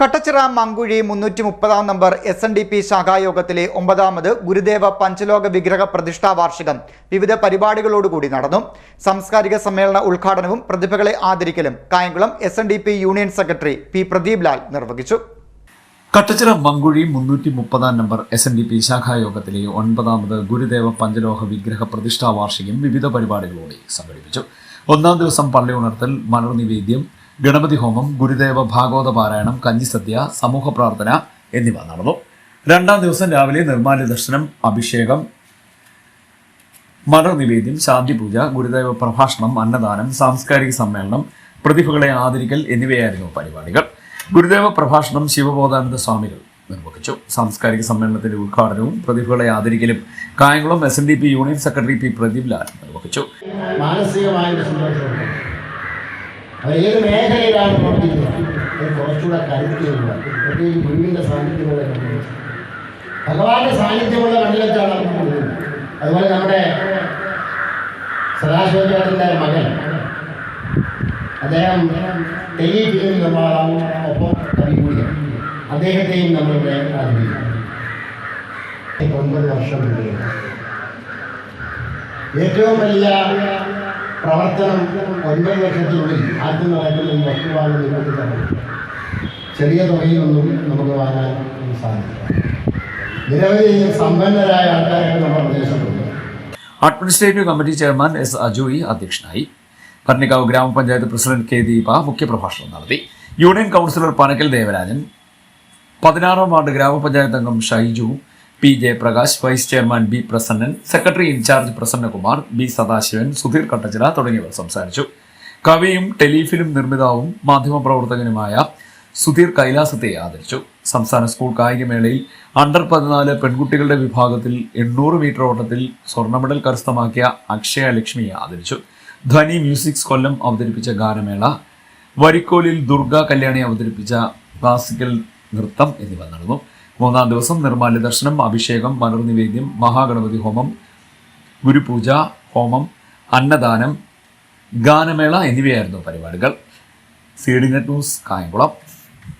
കട്ടച്ചിറ മങ്കുഴി മുന്നൂറ്റി മുപ്പതാം number S N D P ശാഖായോഗത്തിലെ ഒമ്പതാമത് ഗുരുദേവ പഞ്ചലോക വിഗ്രഹ പ്രതിഷ്ഠാ വാർഷികം വിവിധ പരിപാടികളോടുകൂടി നടന്നു. സാംസ്കാരിക സമ്മേളന ഉദ്ഘാടനവും പ്രതിഭകളെ ആദരിക്കലും Kayamkulam S N D P union secretary P Pradeep Lal നിർവഹിച്ചു. കട്ടച്ചിറ മങ്കുഴി മുന്നൂറ്റി മുപ്പതാം number S N D P ശാഖായോഗത്തിലെ ഒൻപതാമത് ഗുരുദേവ പഞ്ചലോഹ വിഗ്രഹ പ്രതിഷ്ഠാ വാർഷികം വിവിധ പരിപാടികളോടെ സംഘടിപ്പിച്ചു. ഒന്നാം ദിവസം പള്ളി ഉണർത്തൽ മലർ നിവേദ്യം ഗണപതി ഹോമം ഗുരുദേവ ഭാഗവത പാരായണം കഞ്ഞിസദ്യ സമൂഹ പ്രാർത്ഥന എന്നിവ നടന്നു. രണ്ടാം ദിവസം രാവിലെ നിർമ്മാല്യ ദർശനം അഭിഷേകം മലർ നിവേദ്യം ശാന്തിപൂജ ഗുരുദേവ പ്രഭാഷണം അന്നദാനം സാംസ്കാരിക സമ്മേളനം പ്രതിഭകളെ ആദരിക്കൽ എന്നിവയായിരുന്നു പരിപാടികൾ. ഗുരുദേവ പ്രഭാഷണം ശിവബോധാനന്ദ സ്വാമികൾ നിർവഹിച്ചു. സാംസ്കാരിക സമ്മേളനത്തിന്റെ ഉദ്ഘാടനവും പ്രതിഭകളെ ആദരിക്കലും Kayamkulam S union secretary P Pradeep Lal നിർവഹിച്ചു. മാനസികമായ സന്തോഷം അവർ ഏത് മേഖലയിലാണ് പ്രവർത്തിക്കുന്നത്? അത് കുറച്ചുകൂടെ കരുത്തിയുള്ള പ്രത്യേകിച്ച് ഗുരുവിന്റെ സാന്നിധ്യമുള്ള കണ്ടു ഭഗവാന്റെ സാന്നിധ്യമുള്ള കൊടുക്കുന്നത് അതുപോലെ നമ്മുടെ സദാശിവചേട്ടന്റെ മകൻ. അദ്ദേഹം ടെലി ഫിലിം നിർമ്മാതാവും ഒപ്പം കവി അദ്ദേഹത്തെയും നമ്മളിവിടെ ആദരിക്കുന്നു. ഒൻപത് വർഷം ഏറ്റവും വലിയ പ്രവർത്തനം ഒൻപത് വർഷത്തിനുള്ളിൽ ആദ്യം നടക്കുന്ന ഈ വസ്തുവാണ് നിങ്ങൾക്ക് തന്നത് ചെറിയ തുകയിലൊന്നും നമുക്ക് വാങ്ങാൻ സാധിക്കും നിരവധി സമ്പന്നരായ ആൾക്കാരൊക്കെ നമ്മുടെ പ്രദേശത്തുണ്ട്. Administrative committee chairman S Ajoy അധ്യക്ഷനായി. ഭരണിക്കാവ് ഗ്രാമപഞ്ചായത്ത് പ്രസിഡന്റ് കെ ദീപ മുഖ്യപ്രഭാഷണം നടത്തി. Union councillor Panackal Devarajan. പതിനാറാം വാർഡ് ഗ്രാമപഞ്ചായത്ത് അംഗം Shaiju. P Jayaprakash vice chairman B Prasannan secretary in charge Prasannakumar B Sadasivan Sudheer Kattachira തുടങ്ങിയവർ സംസാരിച്ചു. കവിയും ടെലിഫിലിം നിർമ്മിതാവും മാധ്യമപ്രവർത്തകനുമായ സുധീർ കൈലാസത്തെ ആദരിച്ചു. സംസ്ഥാന സ്കൂൾ കായികമേളയിൽ അണ്ടർ പതിനാല് പെൺകുട്ടികളുടെ വിഭാഗത്തിൽ എണ്ണൂറ് മീറ്റർ ഓട്ടത്തിൽ സ്വർണ മെഡൽ കരസ്ഥമാക്കിയ അക്ഷയ ലക്ഷ്മിയെ ആദരിച്ചു. ധ്വനി മ്യൂസിക്സ് കൊല്ലം അവതരിപ്പിച്ച ഗാനമേള വരിക്കോലിൽ ദുർഗ കല്യാണി അവതരിപ്പിച്ച ക്ലാസിക്കൽ നൃത്തം എന്നിവ നടന്നു. മൂന്നാം ദിവസം നിർമാല്യ ദർശനം അഭിഷേകം മനുർനിവേദ്യം മഹാഗണപതി ഹോമം ഗുരുപൂജ ഹോമം അന്നദാനം ഗാനമേള എന്നിവയായിരുന്നു പരിപാടികൾ. C D net news Kayamkulam.